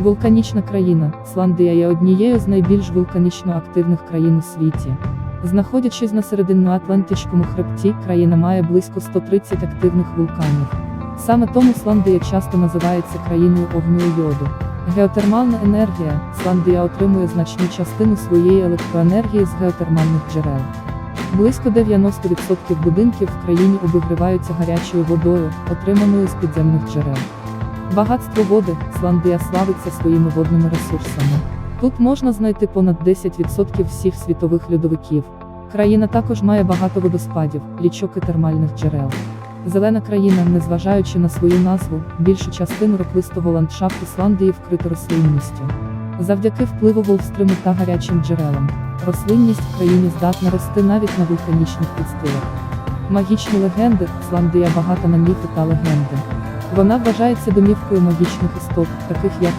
Вулканічна країна Ісландія є однією з найбільш вулканічно активних країн у світі. Знаходячись на серединноатлантичному хребті, країна має близько 130 активних вулканів. Саме тому Ісландія часто називається країною огню і йоду. Геотермальна енергія Ісландія отримує значну частину своєї електроенергії з геотермальних джерел. Близько 90% будинків в країні обігріваються гарячою водою, отриманою з підземних джерел. Багатство води Ісландія славиться своїми водними ресурсами. Тут можна знайти понад 10% всіх світових льодовиків. Країна також має багато водоспадів, річок і термальних джерел. Зелена країна, незважаючи на свою назву, більшу частину роквистого ландшафту Ісландії вкрито рослинністю. Завдяки впливу Волстриму та гарячим джерелам, рослинність в країні здатна рости навіть на вулканічних підстилах. Магічні легенди Ісландія багата на міфи та легенди. Вона вважається домівкою магічних істот, таких як